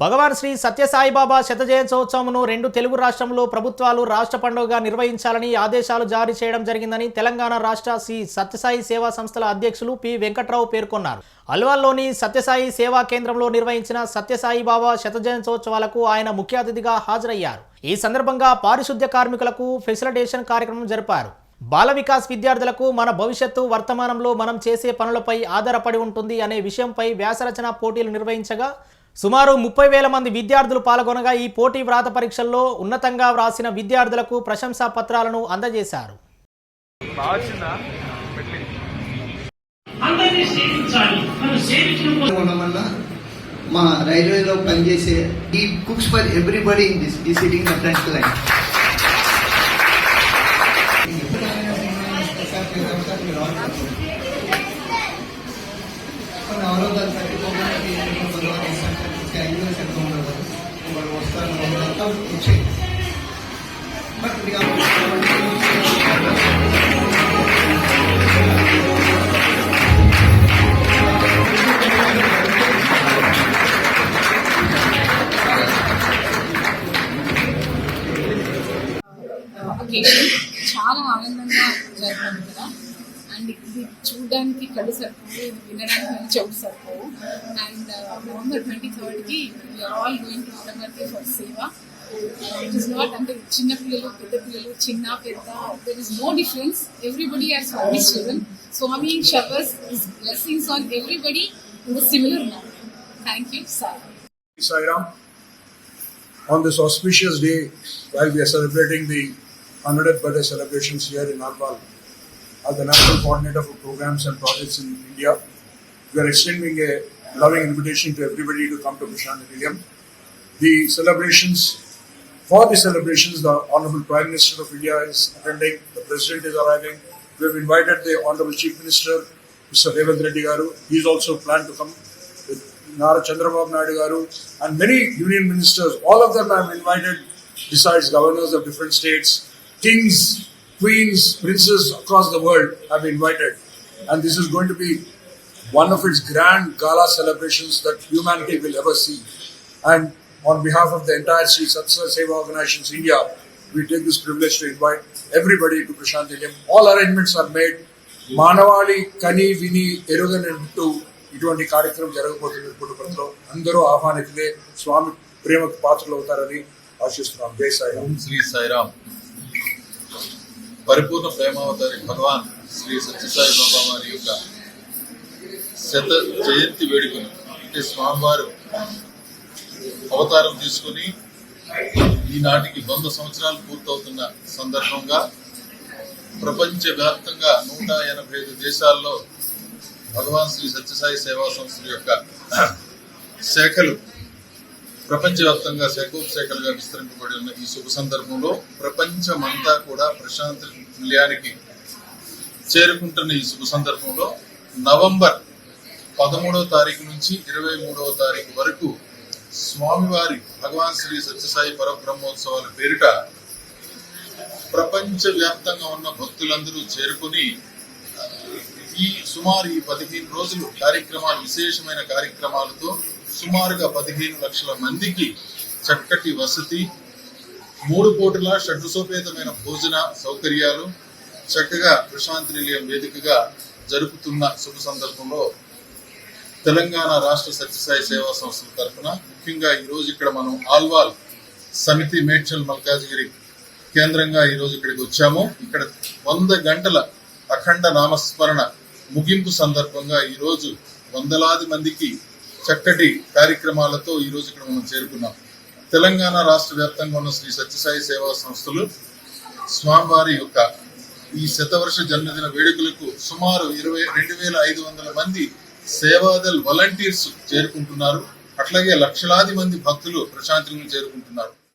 భగవాన్ శ్రీ సత్యసాయిబాబా శతజయంత్సోత్సవంను రెండు తెలుగు రాష్ట్రంలో ప్రభుత్వాలు రాష్ట్ర పండుగగా నిర్వహించాలని ఆదేశాలు జారీ చేయడం జరిగిందని తెలంగాణ రాష్ట్ర శ్రీ సత్యసాయి సేవా సంస్థల అధ్యక్షులు పి వెంకట్రావు పేర్కొన్నారు. అల్వాల్లోని సత్యసాయి సేవా కేంద్రంలో నిర్వహించిన సత్యసాయి బాబా ఆయన ముఖ్య అతిథిగా హాజరయ్యారు. ఈ సందర్భంగా పారిశుద్ధ్య కార్మికులకు ఫెసిలిటేషన్ కార్యక్రమం జరిపారు. బాల వికాస్ విద్యార్థులకు మన భవిష్యత్తు వర్తమానంలో మనం చేసే పనులపై ఆధారపడి ఉంటుంది అనే విషయంపై వ్యాసరచన పోటీలు నిర్వహించగా సుమారు ముప్పై వేల మంది విద్యార్థులు పాల్గొనగా ఈ పోటీ వ్రాత పరీక్షల్లో ఉన్నతంగా వ్రాసిన విద్యార్థులకు ప్రశంసా పత్రాలను అందజేశారు. మా రైల్వేలో పనిచేసే ఈ cooks for everybody in this ఈ సిటింగ్ లైన్ వస్తారు వాళ్ళంతా చాలా ఆనందంగా జరిగింది కదా? అండ్ ఇది చూడడానికి కళ్ళు సరిపోవు వినడానికి మన చెవులు సరిపోవు. And uh, November twenty థర్డ్కి all going to Vadamarthi for seva it is not అంటే చిన్న పిల్లలు పెద్ద పిల్లలు చిన్న పెద్ద there is no difference everybody are Swami children Swami showers is blessings on everybody in the similar man thank you sir Sairam. On this auspicious day, while we are celebrating the 100th birthday celebrations here in Arpal, as the National Coordinator for Programs and Projects in India, we are extending a loving invitation to everybody to come to Prashant Nilayam. The celebrations, for the celebrations, the Honorable Prime Minister of India is attending, the President is arriving. We have invited the Honorable Chief Minister, Mr. Revant Reddy Garu. He is also planned to come with Nara Chandrababu Naidu Garu and many union ministers. All of them I have invited, besides governors of different states, kings, queens, princes across the world have been invited. And this is going to be one of its grand gala celebrations that humanity will ever see. And on behalf of the entire Sri Satsya Seva Organizations India, we take this privilege to invite everybody to Prashantilim. All arrangements are made. మానవాళి కని విని ఎరుగనంటూ ఇటువంటి కార్యక్రమం జరగబోతుంది పుట్టుపతిలో అందరూ ఆహ్వానితులే స్వామి ప్రేమకు పాత్రలు అవుతారని ఆశిస్తున్నాం జై సాయి శ్రీ సాయిరామ్ పరిపూర్ణ ప్రేమావతారి భగవాన్ శ్రీ సత్యసాయి బాబా వారి యొక్క శత జయంతి వేడుకను అంటే స్వామివారు అవతారం తీసుకుని ఈనాటికి వంద సంవత్సరాలు పూర్తవుతున్న సందర్భంగా ప్రపంచ వ్యాప్తంగా నూట ఎనభై ఐదు దేశాల్లో భగవాన్ శ్రీ సత్యసాయి సేవా సంస్థల యొక్క శాఖలు ప్రపంచవ్యాప్తంగా శాఖోపశాఖలుగా విస్తరింపబడి ఉన్న ఈ శుభ సందర్భంలో ప్రపంచమంతా కూడా ప్రశాంత నిలయానికి చేరుకుంటున్న ఈ శుభ సందర్భంలో నవంబర్ పదమూడవ తారీఖు నుంచి ఇరవై మూడవ తారీఖు వరకు స్వామివారి భగవాన్ శ్రీ సత్యసాయి పరబ్రహ్మోత్సవాల పేరిట ప్రపంచ వ్యాప్తంగా ఉన్న భక్తులందరూ చేరుకుని ఈ సుమారు ఈ పదిహేను రోజులు కార్యక్రమాలు విశేషమైన కార్యక్రమాలతో సుమారుగా పదిహేను లక్షల మందికి చక్కటి వసతి మూడు కోట్ల షడ్సోపేతమైన భోజన సౌకర్యాలు చక్కగా ప్రశాంతి నిలయం వేదికగా జరుపుతున్న శుభ సందర్భంలో తెలంగాణ రాష్ట్ర సత్యసాయి సేవా సంస్థల తరఫున ముఖ్యంగా ఈరోజు ఇక్కడ మనం ఆల్వాల్ సమితి మేడ్చల్ మల్కాజ్గిరి కేంద్రంగా ఈ రోజు ఇక్కడికి వచ్చాము. ఇక్కడ వంద గంటల అఖండ నామస్మరణ ముగింపు సందర్భంగా ఈరోజు వందలాది మందికి చక్కటి కార్యక్రమాలతో ఈ రోజు ఇక్కడ మనం చేరుకున్నాం. తెలంగాణ రాష్ట్ర వ్యాప్తంగా ఉన్న శ్రీ సత్యసాయి సేవా సంస్థలు స్వామివారి యొక్క ఈ శతవర్ష జన్మదిన వేడుకలకు సుమారు ఇరవై రెండు వేల ఐదు వందల మంది సేవాదల్ వాలంటీర్స్ చేరుకుంటున్నారు. అట్లాగే లక్షలాది మంది భక్తులు ప్రశాంతిని చేరుకుంటున్నారు.